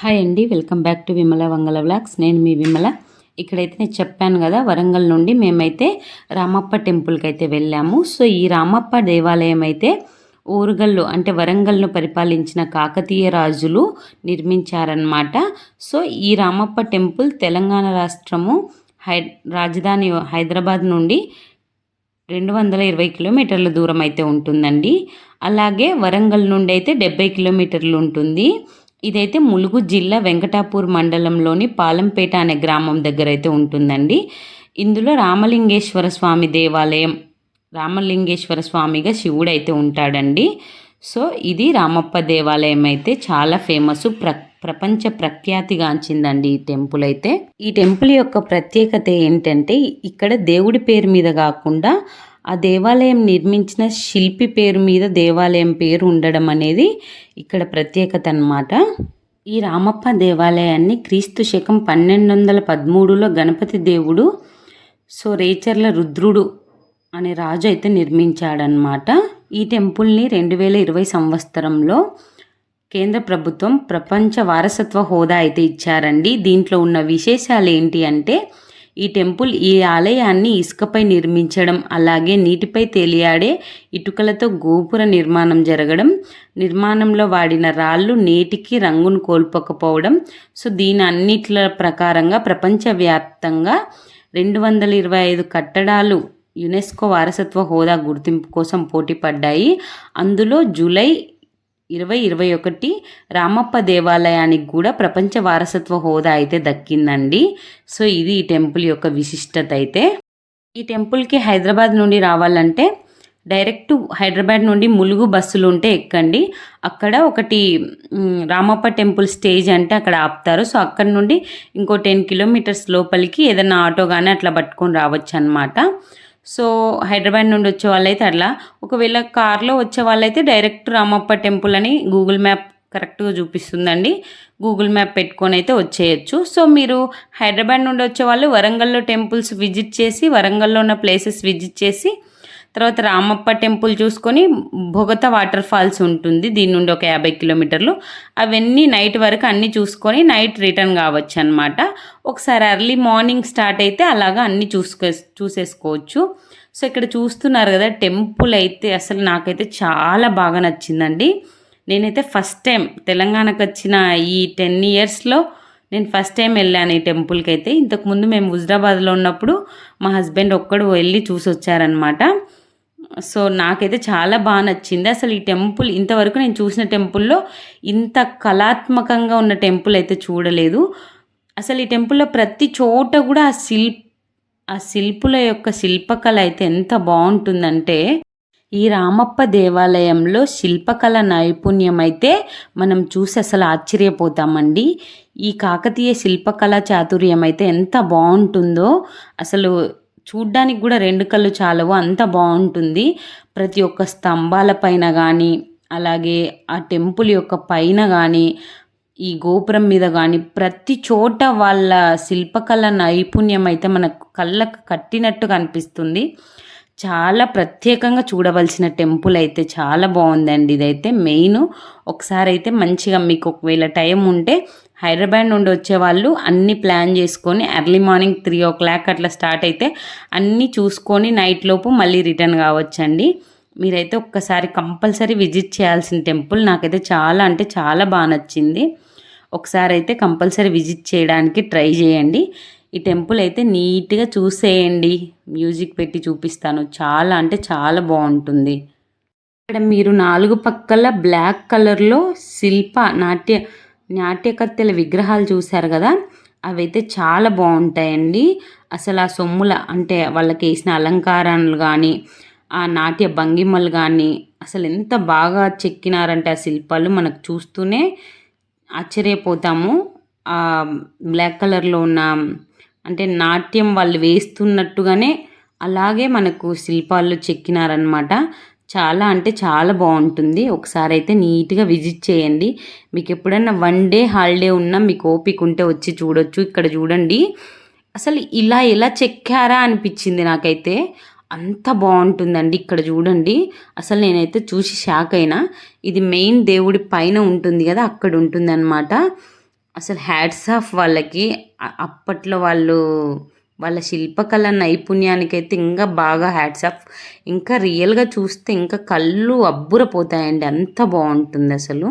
Hi అండి welcome back to Vimala Vangala vlogs. నేను మీ విమల. ఇక్కడైతే నేను చెప్పాను కదా వరంగల్ నుండి మేమైతే రామప్ప టెంపుల్కి అయితే వెళ్ళాము. సో ఈ రామప్ప దేవాలయం అయితే ఊరుగల్లు అంటే వరంగల్ను పరిపాలించిన కాకతీయ రాజులు నిర్మించారన్నమాట. సో ఈ రామప్ప టెంపుల్ తెలంగాణ రాష్ట్రము హై రాజధాని హైదరాబాద్ నుండి రెండు వందల ఇరవై కిలోమీటర్ల దూరం అయితే ఉంటుందండి. అలాగే వరంగల్ నుండి అయితే డెబ్బై కిలోమీటర్లు ఉంటుంది. ఇదైతే ములుగు జిల్లా వెంకటాపూర్ మండలంలోని పాలంపేట అనే గ్రామం దగ్గర అయితే ఉంటుందండి. ఇందులో రామలింగేశ్వర స్వామి దేవాలయం రామలింగేశ్వర స్వామిగా శివుడు అయితే ఉంటాడండి. సో ఇది రామప్ప దేవాలయం అయితే చాలా ఫేమస్ ప్ర ప్రపంచ ప్రఖ్యాతిగాంచిందండి ఈ టెంపుల్ అయితే. ఈ టెంపుల్ యొక్క ప్రత్యేకత ఏంటంటే ఇక్కడ దేవుడి పేరు మీద కాకుండా ఆ దేవాలయం నిర్మించిన శిల్పి పేరు మీద దేవాలయం పేరు ఉండడం అనేది ఇక్కడ ప్రత్యేకత అన్నమాట. ఈ రామప్ప దేవాలయాన్ని క్రీస్తు శకం పన్నెండు వందల పదమూడులో గణపతి దేవుడు సో రేచర్ల రుద్రుడు అనే రాజు అయితే నిర్మించాడనమాట ఈ టెంపుల్ని రెండు వేల ఇరవై సంవత్సరంలో కేంద్ర ప్రభుత్వం ప్రపంచ వారసత్వ హోదా అయితే ఇచ్చారండి. దీంట్లో ఉన్న విశేషాలు ఏంటి అంటే ఈ టెంపుల్ ఈ ఆలయాన్ని ఇసుకపై నిర్మించడం అలాగే నీటిపై తేలియాడే ఇటుకలతో గోపుర నిర్మాణం జరగడం నిర్మాణంలో వాడిన రాళ్ళు నేటికి రంగును కోల్పోకపోవడం. సో దీని అన్నిట్ల ప్రకారంగా ప్రపంచవ్యాప్తంగా రెండు వందల ఇరవై ఐదు కట్టడాలు యునెస్కో వారసత్వ హోదా గుర్తింపు కోసం పోటీ పడ్డాయి అందులో జూలై ఇరవై ఇరవై ఒకటి రామప్ప దేవాలయానికి కూడా ప్రపంచ వారసత్వ హోదా అయితే దక్కిందండి. సో ఇది ఈ టెంపుల్ యొక్క విశిష్టత అయితే. ఈ టెంపుల్కి హైదరాబాద్ నుండి రావాలంటే డైరెక్ట్ హైదరాబాద్ నుండి ములుగు బస్సులు ఉంటే ఎక్కండి. అక్కడ ఒకటి రామప్ప టెంపుల్ స్టేజ్ అంటే అక్కడ ఆపుతారు. సో అక్కడ నుండి ఇంకో టెన్ కిలోమీటర్స్ లోపలికి ఏదైనా ఆటో కానీ అట్లా పట్టుకొని రావచ్చు అనమాట సో హైదరాబాద్ నుండి వచ్చే వాళ్ళైతే అట్లా. ఒకవేళ కార్లో వచ్చే వాళ్ళైతే డైరెక్ట్ రామప్ప టెంపుల్ అని గూగుల్ మ్యాప్ కరెక్ట్గా చూపిస్తుందండి. గూగుల్ మ్యాప్ పెట్టుకొని అయితే వచ్చేయచ్చు. సో మీరు హైదరాబాద్ నుండి వచ్చే వాళ్ళు వరంగల్లో టెంపుల్స్ విజిట్ చేసి వరంగల్లో ఉన్న ప్లేసెస్ విజిట్ చేసి తర్వాత రామప్ప టెంపుల్ చూసుకొని బొగత వాటర్ ఫాల్స్ ఉంటుంది. దీని నుండి ఒక యాభై కిలోమీటర్లు. అవన్నీ నైట్ వరకు అన్నీ చూసుకొని నైట్ రిటర్న్ కావచ్చు అనమాట ఒకసారి ఎర్లీ మార్నింగ్ స్టార్ట్ అయితే అలాగా అన్నీ చూసుకో చూసేసుకోవచ్చు. సో ఇక్కడ చూస్తున్నారు కదా టెంపుల్ అయితే అసలు నాకైతే చాలా బాగా నచ్చిందండి. నేనైతే ఫస్ట్ టైం తెలంగాణకు వచ్చిన ఈ టెన్ ఇయర్స్లో నేను ఫస్ట్ టైం వెళ్ళాను ఈ టెంపుల్కి అయితే. ఇంతకుముందు మేము హుజరాబాద్లో ఉన్నప్పుడు మా హస్బెండ్ ఒక్కడు వెళ్ళి చూసి వచ్చారనమాట సో నాకైతే చాలా బాగా నచ్చింది. అసలు ఈ టెంపుల్ ఇంతవరకు నేను చూసిన టెంపుల్లో ఇంత కళాత్మకంగా ఉన్న టెంపుల్ అయితే చూడలేదు. అసలు ఈ టెంపుల్లో ప్రతి చోట కూడా ఆ శిల్ప్ ఆ శిల్పుల యొక్క శిల్పకళ అయితే ఎంత బాగుంటుందంటే ఈ రామప్ప దేవాలయంలో శిల్పకళ నైపుణ్యం అయితే మనం చూసి అసలు ఆశ్చర్యపోతామండి. ఈ కాకతీయ శిల్పకళ చాతుర్యం అయితే ఎంత బాగుంటుందో అసలు చూడ్డానికి కూడా రెండు కళ్ళు చాలవు అంత బాగుంటుంది. ప్రతి ఒక్క స్తంభాల పైన కానీ అలాగే ఆ టెంపుల్ యొక్క పైన కానీ ఈ గోపురం మీద కానీ ప్రతి చోట వాళ్ళ శిల్పకళ నైపుణ్యం అయితే మనకు కళ్ళకు కట్టినట్టు కనిపిస్తుంది చాలా ప్రత్యేకంగా చూడవలసిన టెంపుల్ అయితే చాలా బాగుందండి. ఇదైతే మెయిన్. ఒకసారి అయితే మంచిగా మీకు ఒకవేళ టైం ఉంటే హైదరాబాద్ నుండి వచ్చేవాళ్ళు అన్ని ప్లాన్ చేసుకొని early morning three o'clock అట్లా స్టార్ట్ అయితే అన్నీ చూసుకొని నైట్ లోపు మళ్ళీ రిటర్న్ కావచ్చండి. మీరైతే ఒక్కసారి కంపల్సరీ విజిట్ చేయాల్సిన టెంపుల్ నాకైతే చాలా అంటే చాలా బాగా నచ్చింది. ఒకసారి అయితే కంపల్సరీ విజిట్ చేయడానికి ట్రై చేయండి. ఈ టెంపుల్ అయితే నీట్గా చూసేయండి. మ్యూజిక్ పెట్టి చూపిస్తాను. చాలా అంటే చాలా బాగుంటుంది. ఇక్కడ మీరు నాలుగు పక్కల బ్లాక్ కలర్లో శిల్ప నాట్య నాట్యకత్తెల విగ్రహాలు చూశారు కదా? అవైతే చాలా బాగుంటాయండి. అసలు ఆ సొమ్ముల అంటే వాళ్ళకి వేసిన అలంకారాలు కానీ ఆ నాట్య భంగిమలు కానీ అసలు ఎంత బాగా చెక్కినారంటే ఆ శిల్పాలు మనకు చూస్తూనే ఆశ్చర్యపోతాము. ఆ బ్లాక్ కలర్లో ఉన్న అంటే నాట్యం వాళ్ళు వేస్తున్నట్టుగానే అలాగే మనకు శిల్పాలు చెక్కినారనమాట చాలా అంటే చాలా బాగుంటుంది. ఒకసారి అయితే నీట్గా విజిట్ చేయండి. మీకు ఎప్పుడైనా వన్ డే హాలిడే ఉన్నా మీకు ఓపిక ఉంటే వచ్చి చూడొచ్చు. ఇక్కడ చూడండి. అసలు ఇలా ఎలా చెక్కారా అనిపించింది నాకైతే. అంత బాగుంటుందండి ఇక్కడ చూడండి. అసలు నేనైతే చూసి షాక్ అయినా. ఇది మెయిన్ దేవుడి పైన ఉంటుంది కదా అక్కడ ఉంటుంది అనమాట అసలు హ్యాట్స్ ఆఫ్ వాళ్ళకి అప్పట్లో వాళ్ళు వాళ్ళ శిల్పకళ నైపుణ్యానికి అయితే ఇంకా బాగా హ్యాట్స్ ఆఫ్. ఇంకా రియల్గా చూస్తే ఇంకా కళ్ళు అబ్బురపోతాయండి. అంత బాగుంటుంది అసలు.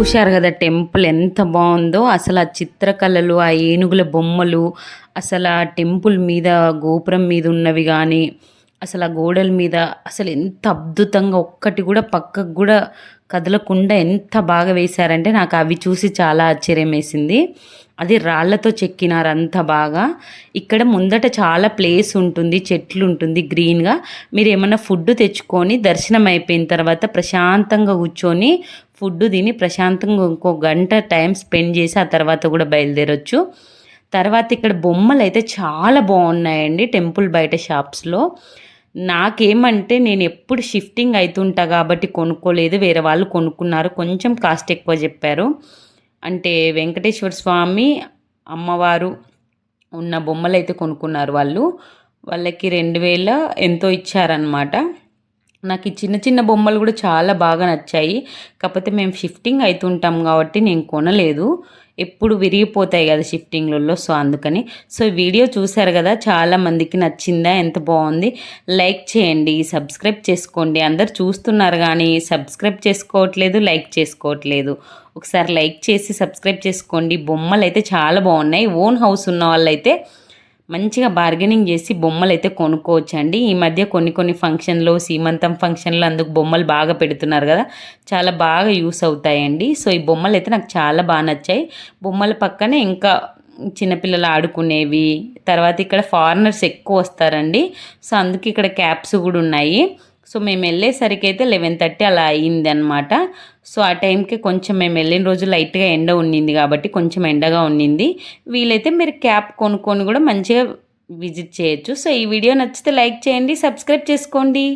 చూశారు కదా టెంపుల్ ఎంత బాగుందో. అసలు ఆ చిత్రకళలు ఆ ఏనుగుల బొమ్మలు అసలు ఆ టెంపుల్ మీద గోపురం మీద ఉన్నవి కానీ అసలు ఆ గోడల మీద అసలు ఎంత అద్భుతంగా ఒక్కటి కూడా పక్కకు కూడా కదలకుండా ఎంత బాగా వేశారంటే నాకు అవి చూసి చాలా ఆశ్చర్యం వేసింది. అది రాళ్ళతో చెక్కినారు అంత బాగా. ఇక్కడ ముందట చాలా ప్లేస్ ఉంటుంది చెట్లు ఉంటుంది గ్రీన్గా. మీరు ఏమైనా ఫుడ్ తెచ్చుకొని దర్శనం అయిపోయిన తర్వాత ప్రశాంతంగా కూర్చొని ఫుడ్ తిని ప్రశాంతంగా ఇంకో గంట టైం స్పెండ్ చేసి ఆ తర్వాత కూడా బయలుదేరొచ్చు. తర్వాత ఇక్కడ బొమ్మలు అయితే చాలా బాగున్నాయండి టెంపుల్ బయట షాప్స్లో. నాకేమంటే నేను ఎప్పుడు షిఫ్టింగ్ అవుతుంటా కాబట్టి కొనుక్కోలేదు వేరే వాళ్ళు కొనుక్కున్నారు కొంచెం కాస్ట్ ఎక్కువ చెప్పారు. అంటే వెంకటేశ్వర స్వామి అమ్మవారు ఉన్న బొమ్మలు అయితే కొనుక్కున్నారు వాళ్ళు. వాళ్ళకి రెండు వేల ఎంతో ఇచ్చారనమాట నాకు ఈ చిన్న చిన్న బొమ్మలు కూడా చాలా బాగా నచ్చాయి. కాకపోతే మేము షిఫ్టింగ్ అవుతుంటాం కాబట్టి నేను కొనలేదు. ఎప్పుడు విరిగిపోతాయి కదా షిఫ్టింగ్లలో సో అందుకని. సో వీడియో చూసారు కదా చాలా మందికి నచ్చిందా ఎంత బాగుంది. లైక్ చేయండి సబ్స్క్రైబ్ చేసుకోండి. అందరు చూస్తున్నారు కానీ సబ్స్క్రైబ్ చేసుకోవట్లేదు లైక్ చేసుకోవట్లేదు. ఒకసారి లైక్ చేసి సబ్స్క్రైబ్ చేసుకోండి. బొమ్మలు అయితే చాలా బాగున్నాయి. ఓన్ హౌస్ ఉన్న వాళ్ళైతే మంచిగా బార్గెనింగ్ చేసి బొమ్మలు అయితే కొనుక్కోవచ్చు అండి ఈ మధ్య కొన్ని కొన్ని ఫంక్షన్లు సీమంతం ఫంక్షన్లు అందుకు బొమ్మలు బాగా పెడుతున్నారు కదా. చాలా బాగా యూస్ అవుతాయండి. సో ఈ బొమ్మలు అయితే నాకు చాలా బాగా నచ్చాయి. బొమ్మల పక్కనే ఇంకా చిన్నపిల్లలు ఆడుకునేవి తర్వాత ఇక్కడ ఫారినర్స్ ఎక్కువ వస్తారండి. సో అందుకే ఇక్కడ క్యాప్స్ కూడా ఉన్నాయి. సో మేము వెళ్ళేసరికి అయితే లెవెన్ థర్టీ అలా అయ్యింది అనమాట సో ఆ టైంకి కొంచెం మేము వెళ్ళిన రోజు లైట్గా ఎండ ఉండింది కాబట్టి కొంచెం ఎండగా ఉండింది వీలైతే మీరు క్యాప్ కొనుక్కొని కూడా మంచిగా విజిట్ చేయొచ్చు. సో ఈ వీడియో నచ్చితే లైక్ చేయండి సబ్స్క్రైబ్ చేసుకోండి.